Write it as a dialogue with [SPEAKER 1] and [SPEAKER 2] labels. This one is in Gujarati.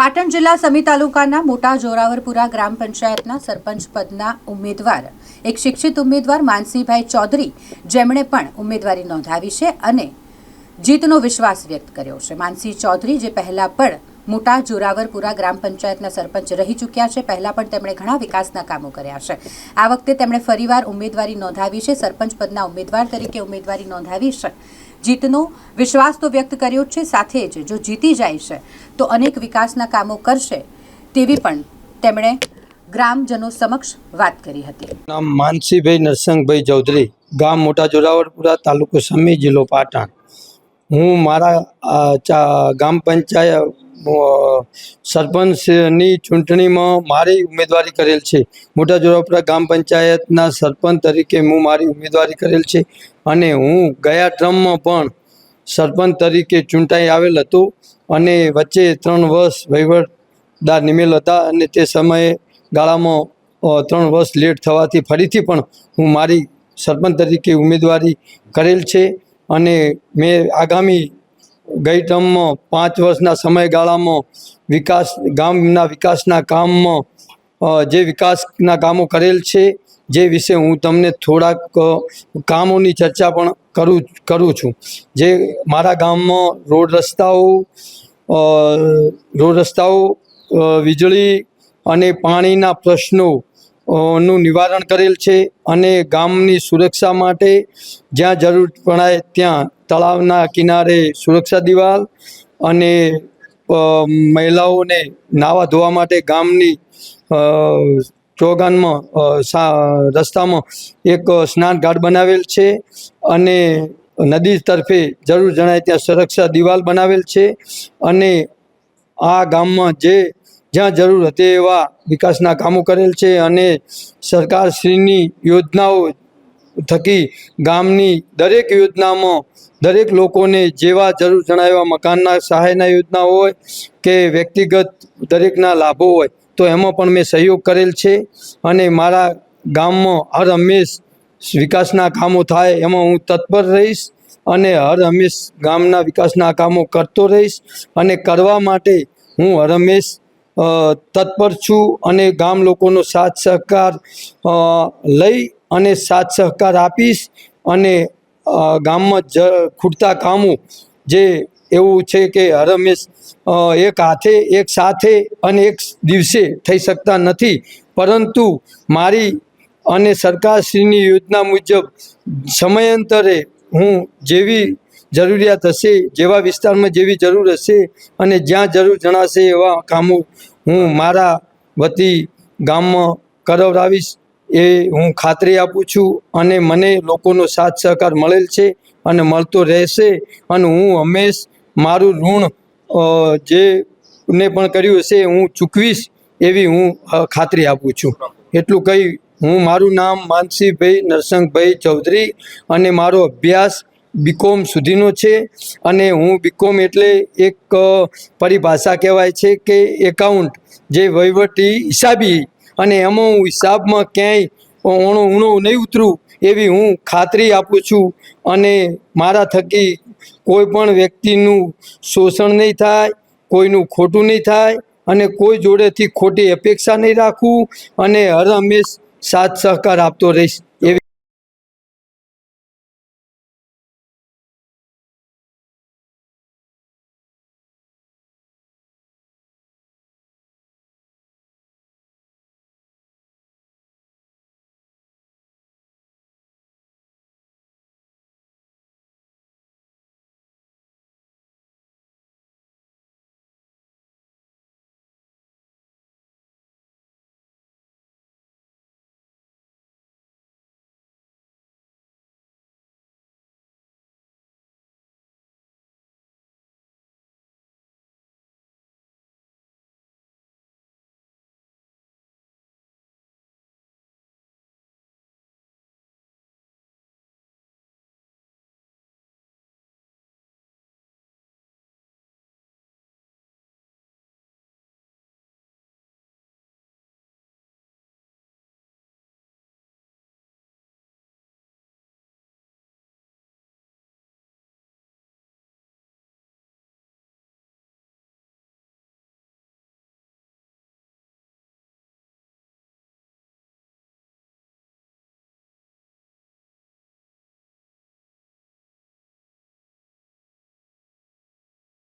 [SPEAKER 1] પાટણ જિલ્લા સમી તાલુકાના મોટા જોરાવરપુરા ગ્રામ પંચાયતના સરપંચ પદના ઉમેદવાર, એક શિક્ષિત ઉમેદવાર માનસીભાઈ ચૌધરી, જેમણે પણ ઉમેદવારી નોંધાવી છે અને જીતનો વિશ્વાસ વ્યક્ત કર્યો છે. માનસી ચૌધરી જે પહેલા પણ મોટા જોરાવરપુરા ગ્રામ પંચાયતના સરપંચ રહી ચૂક્યા છે, પહેલા પણ તેમણે ઘણા વિકાસના કામો કર્યા છે. આ વખતે તેમણે ફરીવાર ઉમેદવારી નોંધાવી છે, સરપંચ પદના ઉમેદવાર તરીકે ઉમેદવારી નોંધાવી છે. જીતનો વિશ્વાસ તો વ્યક્ત કર્યો છે, સાથે જ જો જીતી જાય છે, તો અનેક વિકાસના કામો કરશે તેવી પણ તેમણે ગ્રામજનો સમક્ષ વાત કરી હતી.
[SPEAKER 2] નામ માનસીભાઈ નરસંગભાઈ ચૌધરી, ગામ મોટા જોરાવરપુરા, તાલુકો સમી, જિલ્લો પાટણ. હું મારા ગામ પંચાયત સરપંચની ચૂંટણીમાં મારી ઉમેદવારી કરેલ છે. મોટા જોરાપુરા ગ્રામ પંચાયતના સરપંચ તરીકે હું મારી ઉમેદવારી કરેલ છે અને હું ગયા ટ્રમમાં પણ સરપંચ તરીકે ચૂંટાઈ આવેલ હતો અને વચ્ચે ત્રણ વર્ષ વહીવટદાર નિમેલ હતા અને તે સમયે ગાળામાં ત્રણ વર્ષ લેટ થવાથી ફરીથી પણ હું મારી સરપંચ તરીકે ઉમેદવારી કરેલ છે અને મેં આગામી ગઈ ટર્મમાં પાંચ વર્ષના સમયગાળામાં વિકાસ, ગામના વિકાસના કામમાં જે વિકાસના કામો કરેલ છે, જે વિશે હું તમને થોડાક કામોની ચર્ચા પણ કરું કરું છું. જે મારા ગામમાં રોડ રસ્તાઓ રોડ રસ્તાઓ વીજળી અને પાણીના પ્રશ્નો નું નિવારણ કરેલ છે અને ગામની સુરક્ષા માટે જ્યાં જરૂર પડાય ત્યાં તળાવના કિનારે સુરક્ષા દિવાલ અને મહિલાઓને નાવા ધોવા માટે ગામની ચોગાનમાં રસ્તામાં એક સ્નાન ઘાટ બનાવેલ છે અને નદી તરફે જરૂર જણાય ત્યાં સુરક્ષા દિવાલ બનાવેલ છે અને આ ગામમાં જે જ્યાં જરૂર હતી એવા વિકાસના કામો કરેલ છે અને સરકારશ્રીની યોજનાઓ થકી ગામની દરેક યોજનામાં દરેક લોકોને જેવા જરૂર જણાવ્યા મકાનના સહાયના યોજના હોય કે વ્યક્તિગત દરેકના લાભો હોય, તો એમાં પણ મેં સહયોગ કરેલ છે. અને મારા ગામમાં હર હંમેશ વિકાસના કામો થાય એમાં હું તત્પર રહીશ અને હર હંમેશ ગામના વિકાસના કામો કરતો રહીશ. અને કરવા માટે હું હર હંમેશ તત્પર છું અને ગામ લોકોનો સાથ સહકાર લઈ અને સાથ સહકાર આપીશ અને ગામમાં જ ખૂટતા કામો જે એવું છે કે હરમેશ એક હાથે, એક સાથે અને એક દિવસે થઈ શકતા નથી. પરંતુ મારી અને સરકારશ્રીની યોજના મુજબ સમયાંતરે હું જેવી જરૂરિયાત હશે, જેવા વિસ્તારમાં જેવી જરૂર હશે અને જ્યાં જરૂર જણાશે એવા કામો હું મારા વતી ગામમાં કરાવડાવીશ. એ હું ખાતરી આપું છું અને મને લોકોનો સાથ સહકાર મળેલ છે અને મળતો રહેશે અને હું હંમેશ મારું ઋણ જે ને પણ કર્યું હશે હું ચૂકવીશ એવી હું ખાતરી આપું છું. એટલું કહી હું મારું નામ માનસીભાઈ નરસંગભાઈ ચૌધરી અને મારો અભ્યાસ બીકોમ સુધીનો છે અને હું બીકોમ એટલે એક પરિભાષા કહેવાય છે કે એકાઉન્ટ જે વહીવટી હિસાબી અને એમાં હું હિસાબમાં ક્યાંય ઓણો ઊણો નહીં ઉતરું એવી હું ખાતરી આપું છું. અને મારા થકી કોઈ પણ વ્યક્તિનું શોષણ નહીં થાય, કોઈનું ખોટું નહીં થાય અને કોઈ જોડેથી ખોટી અપેક્ષા નહીં રાખવું અને હર હંમેશ સાથ સહકાર આપતો રહીશ.